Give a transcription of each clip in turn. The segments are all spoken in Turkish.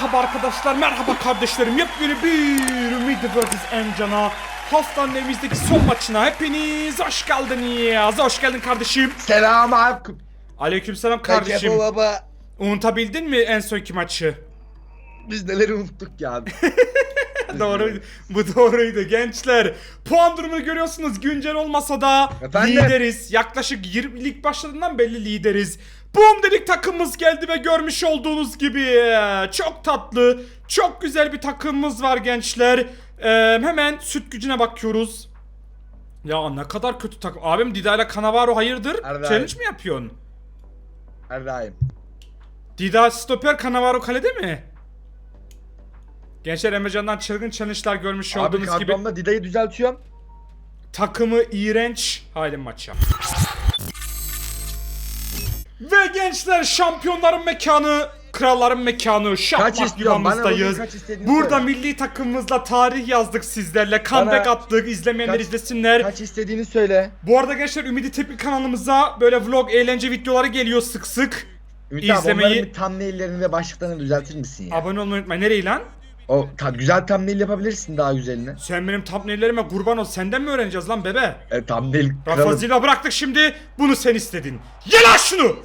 Merhaba arkadaşlar, merhaba kardeşlerim. Yepyeni bir Ümidi vs Encan'a haftanın evimizdeki son maçına hepiniz hoş geldiniz. Hoş geldin kardeşim. Selam aleyküm. Aleykümselam Kardeşim. kardeşim. baba. Unutabildim mi en sonki maçı? Biz neleri unuttuk ya. Doğruydu. Bu doğruydu gençler. Puan durumunu görüyorsunuz. Güncel olmasa da Efendim? lideriz. Yaklaşık 20 lig başladığından belli lideriz. Boom dedik takımımız geldi ve görmüş olduğunuz gibi çok tatlı, çok güzel bir takımımız var gençler. Ee, hemen süt gücüne bakıyoruz. Ya ne kadar kötü takım. Abim Dida ile Cannavaro hayırdır? Arda Challenge mi yapıyorsun? Erdaim. Dida stoper Cannavaro kalede mi? Gençler Emrecan'dan çılgın challenge'lar görmüş Abi olduğunuz gibi kadromda Dida'yı düzeltiyorum. takımı iğrenç. Haydi maça. Ve gençler şampiyonların mekanı, kralların mekanı, şahmat istiyorsun? Bana yuvamızdayız. bugün kaç istediğini Burada söyle. milli takımımızla tarih yazdık sizlerle. Comeback Bana attık. izlemeyenler kaç- izlesinler. Kaç istediğini söyle. Bu arada gençler Ümidi Tepki kanalımıza böyle vlog, eğlence videoları geliyor sık sık. Ümit abi İzlemeyi- onların bir thumbnail'lerini ve başlıklarını düzeltir misin ya? Abone olmayı unutmayın. Nereye lan? O ta, güzel thumbnail yapabilirsin daha güzelini. Sen benim thumbnaillerime kurban ol. Senden mi öğreneceğiz lan bebe? E, thumbnail kralı. Rafazila bıraktık şimdi. Bunu sen istedin. Ye lan şunu!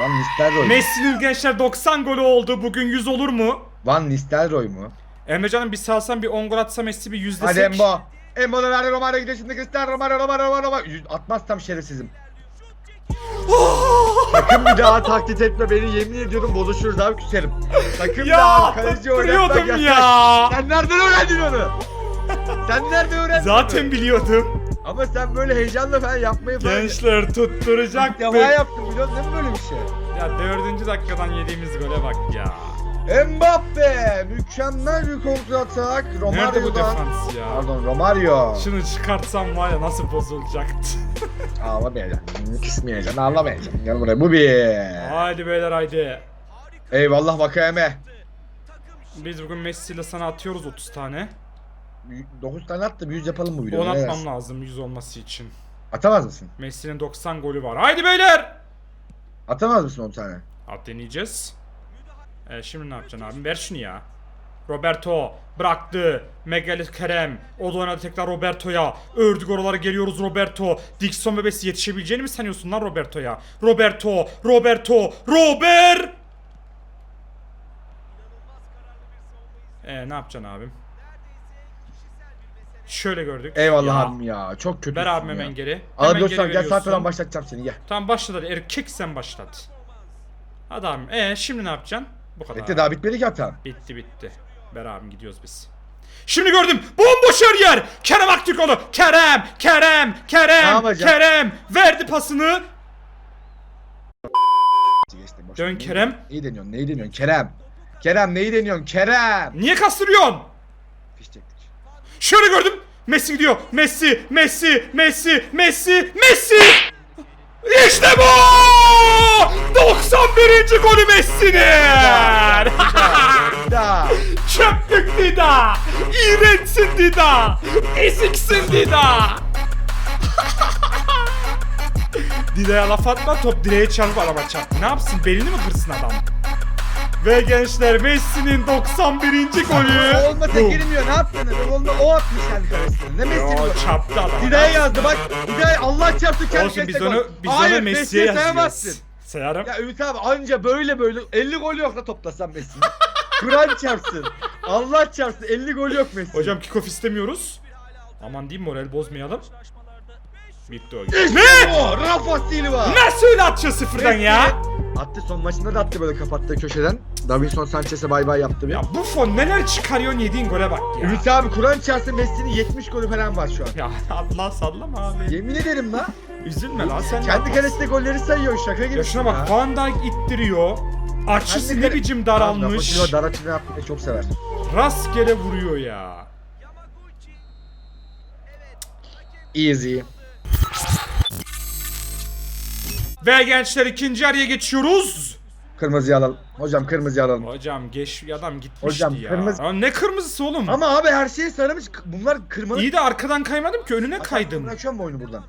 Van Nistelrooy. Messi'nin gençler 90 golü oldu. Bugün 100 olur mu? Van Nistelrooy mu? Emrecan'ım bir salsan bir 10 gol atsa Messi bir Hadi yüzdesek. Embo. Embo'da verdi Romario gidiyor şimdi Cristiano Romario Romario Romario Romario. Yüz- Atmazsam şerefsizim. Sakın bir daha taklit etme beni yemin ediyorum bozuşuruz abi küserim. Sakın bir daha kaleci oynatmak tutturuyordum yasak. ya. Sen nereden öğrendin onu? Sen nerede öğrendin Zaten onu? biliyordum. Ama sen böyle heyecanla falan yapmayı falan... Gençler tutturacak defa be. yaptın biliyorsun değil mi böyle bir şey? Ya dördüncü dakikadan yediğimiz gole bak ya. Mbappe! Mükemmel bir kontrol atak. Nerede bu Romario'dan... defans ya? Pardon Romario. Şunu çıkartsam var ya nasıl bozulacaktı. Ağlamayacaksın. Kısmayacaksın. Ağlamayacaksın. Gel buraya. Bu bir. haydi beyler haydi. Eyvallah Vakayeme. Biz bugün Messi ile sana atıyoruz 30 tane. 9 tane at da bir yüz yapalım bu 10 videoda. ne atmam dersin? lazım 100 olması için. Atamaz mısın? Messi'nin 90 golü var. Haydi beyler! Atamaz mısın 10 tane? At deneyeceğiz. Ee, şimdi ne yapacaksın abi? Ver şunu ya. Roberto bıraktı. Megalit Kerem. O da oynadı tekrar Roberto'ya. Ördük oralara geliyoruz Roberto. Dixon bebesi yetişebileceğini mi sanıyorsun lan Roberto'ya? Roberto, Roberto, Robert! Ee, ne yapacaksın abim? Şöyle gördük. Eyvallah Ya. abim ya. Çok kötüsün Ver abim ya. hemen geri. Hemen Alabiliyorsan geri gel falan başlatacağım seni gel. Tamam başladı. Erkek sen başlat. Hadi abim. Ee şimdi ne yapacaksın? Bu kadar. Bekle daha bitmedi ki hatam. Bitti bitti. Ver abim gidiyoruz biz. Şimdi gördüm. Bomboş her yer. Kerem Aktürkoğlu. Kerem, Kerem, Kerem? Kerem. Verdi pasını. Geçti, boş Dön ver. Kerem. Neyi deniyorsun? Neyi deniyorsun? Kerem. Kerem neyi deniyorsun? Kerem. Niye kastırıyorsun? Fiş çektik. Şöyle gördüm. Messi gidiyor. Messi, Messi, Messi, Messi, Messi. İşte bu! 91. golü Messi'nin. Daha. Çöplük Dida! İğrençsin Dida! Eziksin Dida! Dida'ya laf atma top direğe çarpıp araba çarptı. Ne yapsın belini mi kırsın adam? Ve gençler Messi'nin 91. golü. Olmasa Bu. girmiyor. Ne yaptın? Olma o atmış kendi kalesine. Ne Messi Yo, bu? çarptı adam. Hidaya yazdı bak. Hidaya Allah çarptı kendi Olsun biz kalesine onu, gol. biz Hayır, onu Messi'ye yazıyoruz. sayamazsın. Sayarım. Ya Ümit abi anca böyle böyle 50 gol yok da toplasan Messi'nin. Kur'an çarpsın. Allah çarpsın 50 gol yok Messi. Hocam kickoff istemiyoruz. Aman diyeyim moral bozmayalım. Bitti o. Ne? Rafa Silva. Nasıl öyle atıyor sıfırdan ya? Attı son maçında da attı böyle kapattığı köşeden. Davinson Sanchez'e bay bay yaptı bir. Ya bu fon neler çıkarıyorsun yediğin gole bak ya. Ümit abi Kur'an çarpsın Messi'nin 70 golü falan var şu an. Ya Allah sallama abi. Yemin ederim lan. Üzülme lan sen. Kendi de kalesinde golleri sayıyor şaka gibi. Ya şuna bak Van Dijk ittiriyor. Açısı ne biçim daralmış. Rafa Silva dar açını yapmayı çok sever. Rastgele vuruyor ya. Easy. Ve gençler ikinci yarıya geçiyoruz. Kırmızıyı alalım. Hocam kırmızıyı alalım. Hocam geç adam gitmişti Hocam, ya. kırmızı- Ya ne kırmızısı oğlum? Ama abi her şeyi sarılmış. Bunlar kırmalı. İyi de arkadan kaymadım ki önüne Hatta kaydım. Bırakıyorum bu oyunu buradan.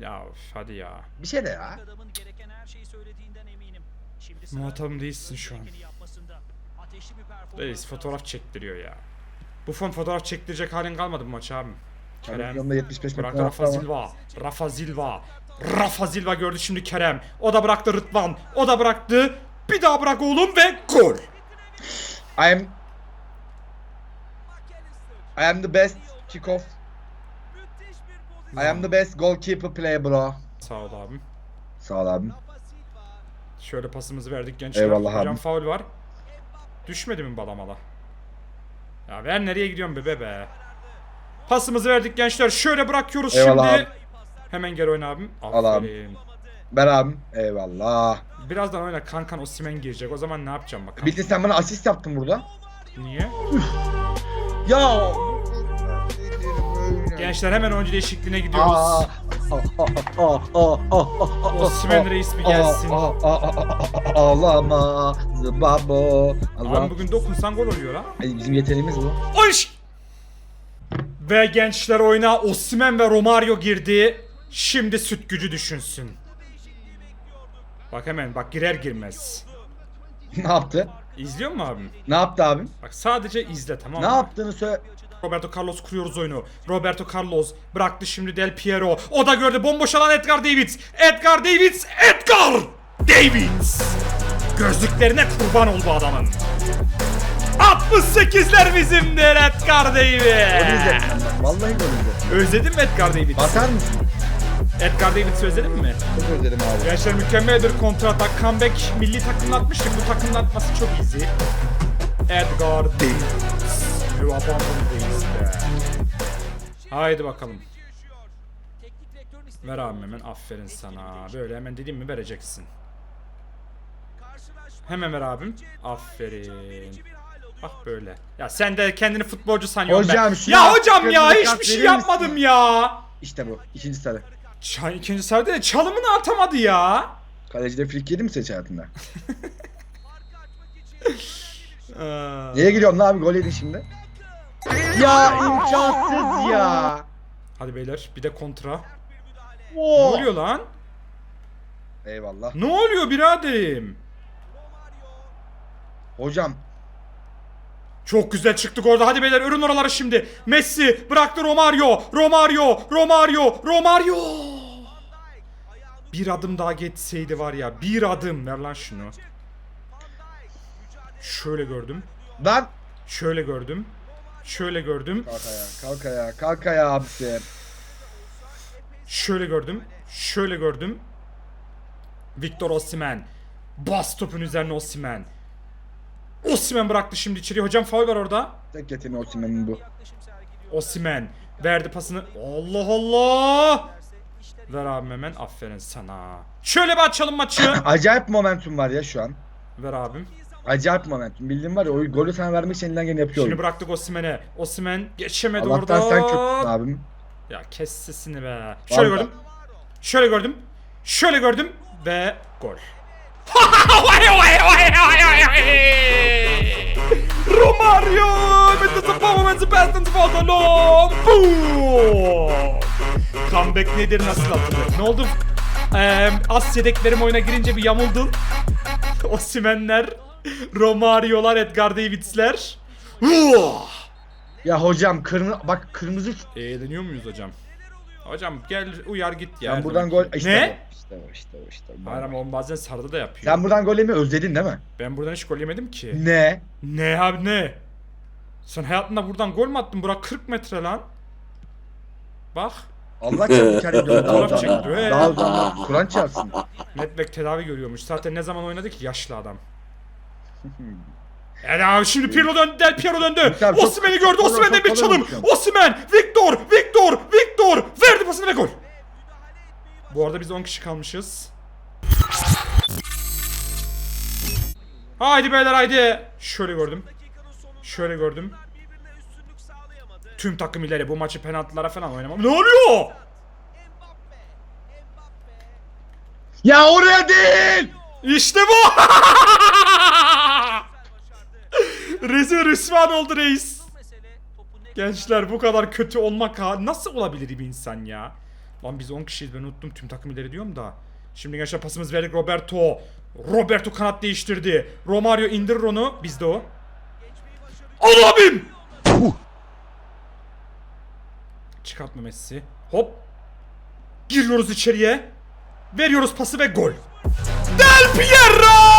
Ya üf, hadi ya. Bir şey de ya. Muhatabım değilsin şu an. Reis fotoğraf çektiriyor ya. Bu fon fotoğraf çektirecek halin kalmadı bu maç abi. Kerem. Televizyonda 75 metre Bıraktı Rafa. Silva. Rafa Silva. Rafa Silva gördü şimdi Kerem. O da bıraktı Rıdvan. O da bıraktı. Bir daha bırak oğlum ve gol. I am I am the best kickoff. I am the best goalkeeper player bro. Sağ ol abim. Sağ ol abim. Şöyle pasımızı verdik gençler. Eyvallah Hocam abim. faul var. Düşmedi mi balamala? Ya ver nereye gidiyorsun bebe be? Pasımızı verdik gençler. Şöyle bırakıyoruz Eyvallah şimdi. abi. Hemen geri oyna abim. Al abi. Aferin. Ben abim. Eyvallah. Birazdan oyna kankan Osimen girecek. O zaman ne yapacağım bakalım. Bitti sen bana asist yaptın burada. Niye? Ya. Gençler hemen oyuncu değişikliğine gidiyoruz. Osimhen reis bir gelsin. Ağlama babo. Abi bugün dokunsan gol oluyor ha. Bizim yeteneğimiz bu. Oş! Ve gençler oyuna Osimhen ve Romario girdi. Şimdi süt gücü düşünsün. Bak hemen bak girer girmez. ne yaptı? İzliyor mu abim? Ne yaptı abim? Bak sadece izle tamam Ne mı? yaptığını söyle. Roberto Carlos kuruyoruz oyunu. Roberto Carlos bıraktı şimdi Del Piero. O da gördü bomboş alan Edgar Davids. Edgar Davids. Edgar Davids. Gözlüklerine kurban ol bu adamın. 68'ler bizimdir Edgar Davids. izledim ben. Vallahi gol izledim. Özledin mi Edgar Davids? Basar mısın? Edgar Davids'i özledin mi? Çok özledim abi. Gençler mükemmel bir kontratak. Comeback milli takımla atmıştık. Bu takımla atması çok easy. Edgar Davids. Müvafakındayız be. Haydi bakalım. Ver abim hemen. Aferin sana. Böyle hemen dediğim mi vereceksin. Hemen ver abim. Aferin. Bak böyle. Ya sen de kendini futbolcu sanıyorsun Hocam ben. Ya hocam ya hiçbir şey verir yapmadım misin? ya. İşte bu. İkinci sarı. Çay ikinci sarıda da çalımını atamadı ya. Kaleci de frik yedi mi seç hayatında? Aa. Neye giriyorsun lan abi? Gol yedin şimdi. Ya imkansız ya. Hadi beyler bir de kontra. Ne Oo. oluyor lan? Eyvallah. Ne oluyor biraderim? Hocam Çok güzel çıktık orada. Hadi beyler ürün oraları şimdi. Messi bıraktı Romario. Romario. Romario. Romario. Bir adım daha geçseydi var ya. Bir adım. Ver lan şunu. Şöyle gördüm. lan. Şöyle gördüm. Şöyle gördüm. Kalk ayağa, kalk ayağa, kalk ayağa abisi. Şöyle gördüm. Şöyle gördüm. Victor Osimhen. Bas topun üzerine Osimhen. Osimhen bıraktı şimdi içeri. Hocam faul var orada. Tek yeteneği Osimhen'in bu. Osimhen verdi pasını. Allah Allah. Ver abim hemen. Aferin sana. Şöyle bir açalım maçı. Acayip momentum var ya şu an. Ver abim. Acayip momentum. Bildiğin var ya o golü sana vermek için elinden geleni yapıyor. Şimdi bıraktık Osimhen'e. Osimhen geçemedi Allah'tan orada. sen kötüsün abim. Ya kes sesini be. Şöyle Vallahi. gördüm. Şöyle gördüm. Şöyle gördüm. Ve gol. Romario with the performance best the long. Boom. Comeback nedir nasıl atılır? Ne oldu? Ee, as yedeklerim oyuna girince bir yamuldun. Osimenler, Romario'lar, Edgar Davids'ler. Ya hocam kırmızı bak kırmızı Eğleniyor muyuz hocam? Hocam gel uyar git ya. Sen buradan gol işte Ne? bu, işte işte işte. o. Hayır ama onu bazen sarıda da yapıyor. Sen buradan gol yemeyi özledin değil mi? Ben buradan hiç gol yemedim ki. Ne? Ne abi ne? Sen hayatında buradan gol mü attın? Burak 40 metre lan. Bak. Allah daha Fotoğraf uzan. çekti, he. Kur'an çarpsın. Netback tedavi görüyormuş. Zaten ne zaman oynadı ki yaşlı adam. Yani abi şimdi Pirlo döndü, Del Piero döndü. Çok- Osimhen'i gördü. çok- Osimhen'den çok bir kolay çalım. olmuş Osimhen, Victor, Victor, Victor. Verdi pasını ve gol. Bu arada biz 10 kişi kalmışız. Haydi beyler haydi. Şöyle gördüm. Şöyle gördüm. Tüm takım ileri bu maçı penaltılara falan oynamam. Ne oluyor? Ya oraya değil! İşte bu. Rezil rüsvan oldu reis. Gençler bu kadar kötü olmak ha nasıl olabilir bir insan ya? Lan biz 10 kişiyiz ben unuttum tüm takım ileri diyorum da. Şimdi gençler pasımız verdik Roberto. Roberto kanat değiştirdi. Romario indirir onu. Bizde o. Al abim. Çıkartma Messi. Hop. Giriyoruz içeriye. Veriyoruz pası ve gol. Del Piero!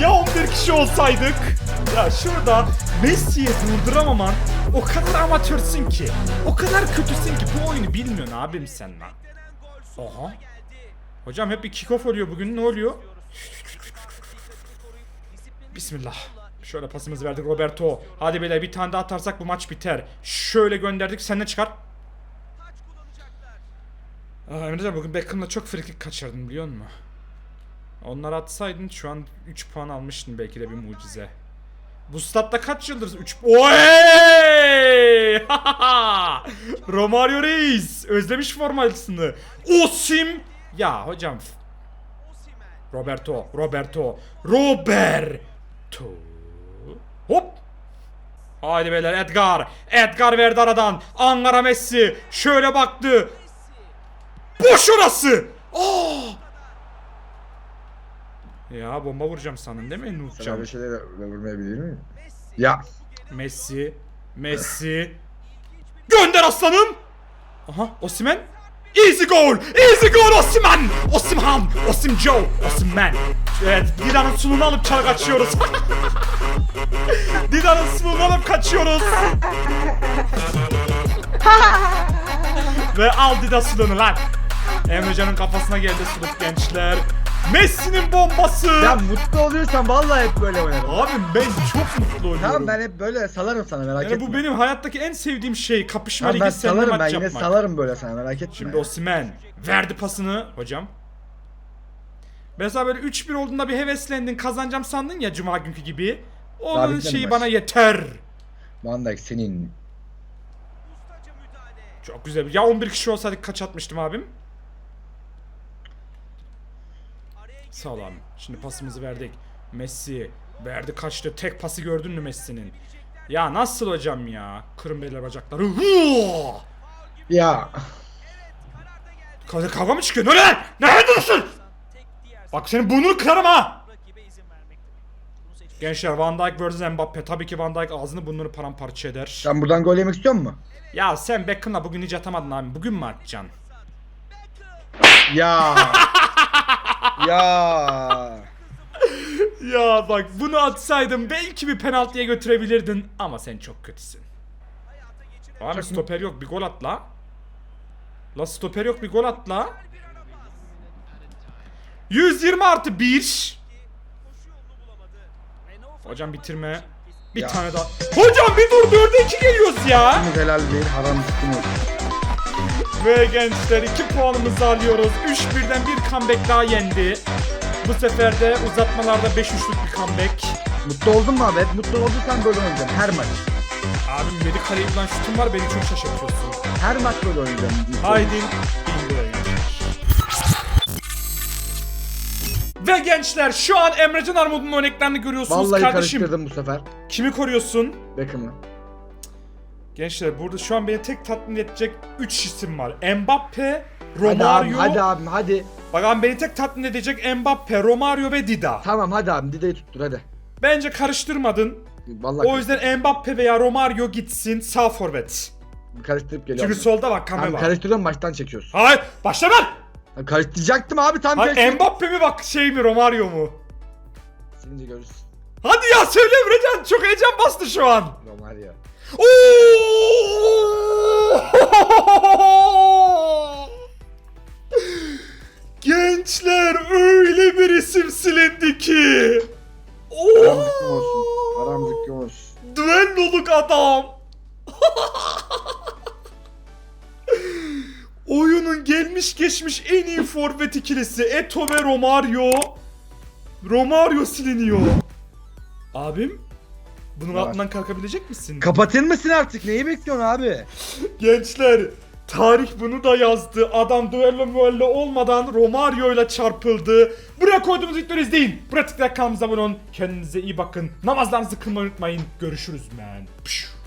Ya 11 kişi olsaydık. Ya şurada Messi'yi durduramaman o kadar amatörsün ki. O kadar kötüsün ki bu oyunu bilmiyorsun abim sen lan. Oha. Hocam hep bir kickoff oluyor bugün ne oluyor? Bismillah. Şöyle pasımızı verdik Roberto. Hadi beyler bir tane daha atarsak bu maç biter. Şöyle gönderdik sen de çıkar. Aa, Emrecan bugün Beckham'la çok frikik kaçırdın biliyor musun? Onları atsaydın şu an 3 puan almıştın belki de bir mucize. Bu statta kaç yıldır 3 Oy! Romario Reis özlemiş formalısını. Osim ya hocam Roberto, Roberto, Roberto. Hop. Haydi beyler Edgar. Edgar verdi aradan. Ankara Messi. Şöyle baktı. Boş orası. Aa! Ya bomba vuracağım sandın değil mi Sen Nurcan? öyle şeyler vurmayabilir miyim? Ya. Messi. Messi. Gönder aslanım. Aha Osimen. Easy goal. Easy goal Osimen. Osimhan. Osim Joe. Osimen. Evet Dida'nın sunumunu alıp çal kaçıyoruz. Dida'nın sunumunu alıp kaçıyoruz. Ve al Dida sulunu lan. Emrecan'ın kafasına geldi suluk gençler. Messi'nin bombası. Ya mutlu oluyorsan vallahi hep böyle oynarım. Abi ben çok mutlu oynuyorum. Tamam ben hep böyle salarım sana merak Yani etme. bu benim hayattaki en sevdiğim şey. Kapışma Tamam, ben ligi seninle salarım ben maç yine yapmak. salarım böyle sana merak etme. Şimdi Osimen verdi pasını hocam. Mesela böyle 3-1 olduğunda bir heveslendin kazanacağım sandın ya cuma günkü gibi. Onun bitmedi şeyi maç. bana yeter. Van Dijk senin. Çok güzel. Ya 11 kişi olsaydık kaç atmıştım abim? Sağ ol abi. Şimdi pasımızı verdik. Messi verdi kaçtı. Tek pası gördün mü Messi'nin? Ya nasıl hocam ya? Kırın beyler bacakları. Ya. Kavga, kavga mı çıkıyor? Ne? Nerede durursun? Bak senin burnunu kırarım ha. Gençler Van Dijk vs Mbappe. Tabii ki Van Dijk ağzını burnunu paramparça eder. Sen buradan gol yemek istiyor musun? Ya sen Beckham'la bugün hiç atamadın abi. Bugün mü atacaksın? Ya. ya. Ya bak bunu atsaydın belki bir penaltıya götürebilirdin ama sen çok kötüsün. Abi stoper yok bir gol at la. La stoper yok bir gol at la. 120 artı 1. Hocam bitirme. Bir Ya. tane daha. Hocam bir dur 4'e 2 geliyoruz ya. Helal değil haram olsun. Ve gençler 2 puanımızı alıyoruz. 3-1'den bir comeback daha yendi. Bu sefer de uzatmalarda 5-3'lük bir comeback. Mutlu oldun mu abi? Hep mutlu olduysan böyle oynayacaksın her maç. Abim 7 kaleyi bulan şutun var beni çok şaşırtıyorsun. Her maç böyle oynayacaksın. Haydi. Ve gençler şu an Emrecan Armud'un örneklerini görüyorsunuz Vallahi kardeşim. karıştırdım bu sefer. Kimi koruyorsun? Beckham'ı. Gençler burada şu an beni tek tatmin edecek 3 isim var. Mbappe, Hadi abim, Romario. hadi abim hadi. Bak abi beni tek tatmin edecek Mbappe, Romario ve Dida. Tamam hadi abim Dide'yi tuttur hadi. Bence karıştırmadın. Vallahi O yüzden Mbappe veya Romario gitsin sağ forvet. karıştırıp geliyorum. Çünkü solda bak Abi var. karıştırıyorum baştan çekiyorsun. Hayır başlama. Ha, Karıştıracaktım abi tam Hayır tersi. Mbappe mi bak şey mi Romario mu? Silince görürsün. Hadi ya söyle Emrecan çok heyecan bastı şu an. Romario. Gençler öyle bir isim silindi ki. Olsun. Haram zıkkım olsun. Düelloluk adam. Oyunun gelmiş geçmiş en iyi forvet ikilisi Eto ve Romario. Romario siliniyor. Abim? Bunun var? altından kalkabilecek misin? Kapatır mısın artık? Neyi bekliyorsun abi? Gençler tarih bunu da yazdı. Adam duello müello olmadan Romario ile çarpıldı. Buraya koyduğumuz videoları izleyin. Pratikler kanalımıza abone olun. Kendinize iyi bakın. Namazlarınızı kılmayı unutmayın. Görüşürüz man. Pşş.